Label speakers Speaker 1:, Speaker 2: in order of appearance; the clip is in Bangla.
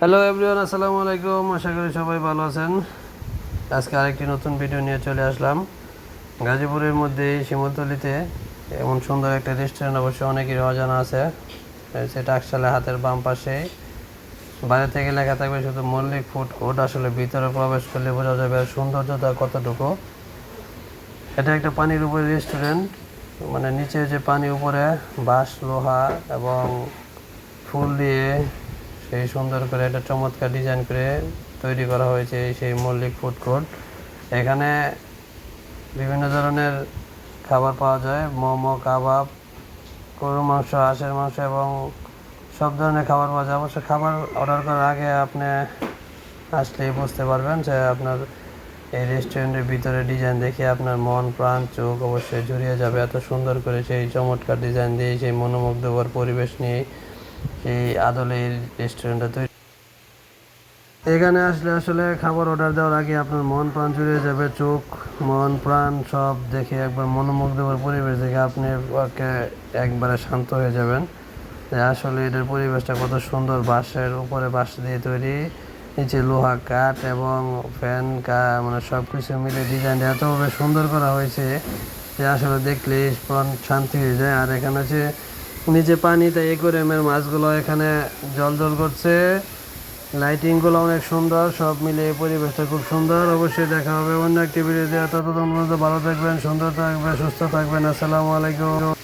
Speaker 1: হ্যালো এভরিওয়ান আসসালামু আলাইকুম আশা করি সবাই ভালো আছেন। আজকে আরেকটি নতুন ভিডিও নিয়ে চলে আসলাম। গাজীপুরের মধ্যে শিমলতলিতে এমন সুন্দর একটা রেস্টুরেন্ট অবশ্য অনেকেরই অজানা আছে। সেটা একসালে হাতের বাম পাশে। বাইরে থেকে লেখা থাকবে শুধু মল্লিক ফুড কোর্ট আসলে ভিতরে প্রবেশ করলে বোঝা যাবে আর সৌন্দর্যতা কতটুকু। এটা একটা পানির উপরে রেস্টুরেন্ট মানে নিচে যে পানি উপরে বাঁশ, লোহা এবং ফুল দিয়ে সেই সুন্দর করে একটা চমৎকার ডিজাইন করে তৈরি করা হয়েছে সেই মল্লিক ফুড কোর্ট এখানে বিভিন্ন ধরনের খাবার পাওয়া যায়, মোমো, কাবাব, গরুর মাংস, হাঁসের মাংস এবং সব ধরনের খাবার পাওয়া যায়। অবশ্য খাবার অর্ডার করার আগে আপনি আসলেই বুঝতে পারবেন যে আপনার এই রেস্টুরেন্টের ভিতরে ডিজাইন দেখে আপনার মন, প্রাণ, চোখ অবশ্যই জুড়িয়ে যাবে। এত সুন্দর করে সেই চমৎকার ডিজাইন দিয়ে সেই মনোমুগ্ধকর পরিবেশ নিয়ে এই রেস্টুরেন্টটা তৈরি। এখানে আসলে আসলে খাবার অর্ডার দেওয়ার আগে আপনার মন প্রাণ জুড়িয়ে যাবে, চোখ, মন, প্রাণ সব দেখে একবার মনোমুগ্ধকর পরিবেশ দেখে আপনি একবারে শান্ত হয়ে যাবেন। আসলে এটার পরিবেশটা কত সুন্দর, বাঁশের উপরে বাঁশ দিয়ে তৈরি, নিচে লোহা কাঠ এবং ফ্যান কা মানে সব কিছু মিলে ডিজাইনটা এতভাবে সুন্দর করা হয়েছে যে আসলে দেখলে প্রাণ শান্তি হয়ে যায়। আর এখানে হচ্ছে নিচে পানি তাই একুরিয়ামের মাছগুলো এখানে জল জল করছে। লাইটিংগুলো অনেক সুন্দর, সব মিলে পরিবেশটা খুব সুন্দর। অবশ্যই দেখা হবে অন্য একটি ভিডিওতে পর্যন্ত ভালো থাকবেন, সুন্দর থাকবেন, সুস্থ থাকবেন। আসসালামু আলাইকুম।